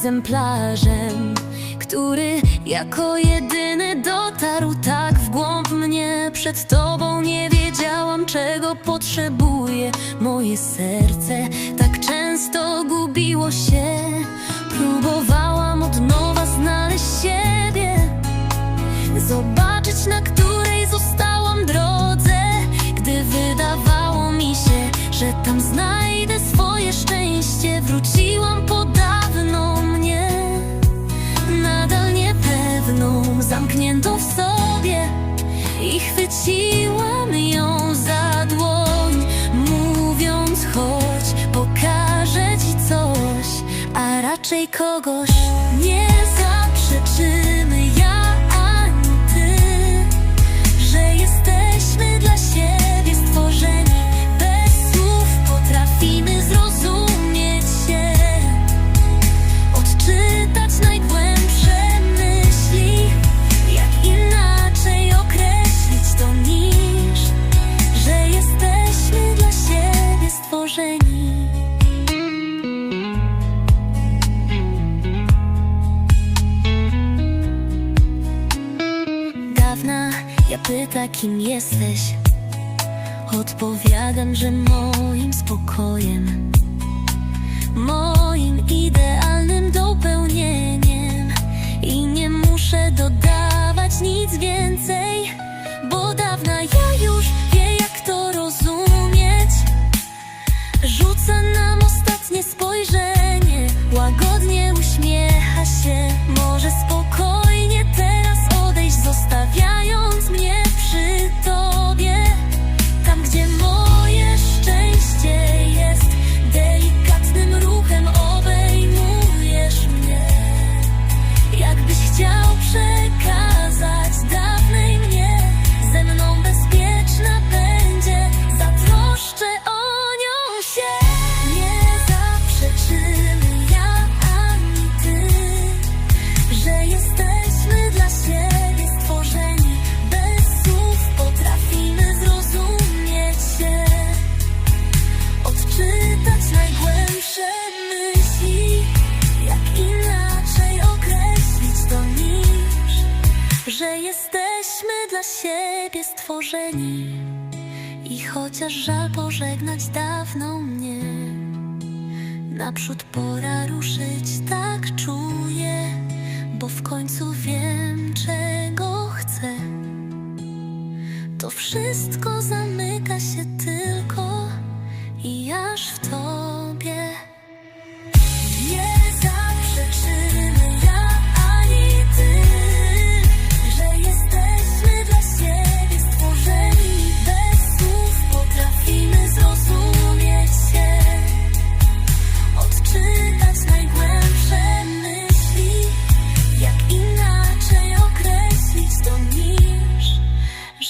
egzemplarzem, który jako jedyny dotarł tak w głąb mnie. Przed tobą nie wiedziałam, czego potrzebuje moje serce. Tak często gubiło się, próbowałam od nowa znaleźć siebie. Zobaczyć, na której zostałam drodze, gdy wydawało mi się, że tam znajdę szczęście. Wróciłam po dawno mnie, nadal niepewną, zamkniętą w sobie i chwyciłam ją za dłoń, mówiąc: chodź, pokażę ci coś, a raczej kogoś nie zaprzeczymy ja pyta, kim jesteś. Odpowiadam, że moim spokojem, moim idealnym dopełnieniem. I nie muszę dodawać nic więcej, bo dawna ja już wie, jak to rozumieć. Rzuca nam ostatnie spojrzenie, łagodnie uśmiecha się. Dla siebie stworzeni. I chociaż żal pożegnać dawną mnie, naprzód pora ruszyć, tak czuję, bo w końcu wiem, czego chcę. To wszystko zamyka się tylko i aż w tobie.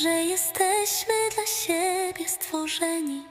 Że jesteśmy dla siebie stworzeni.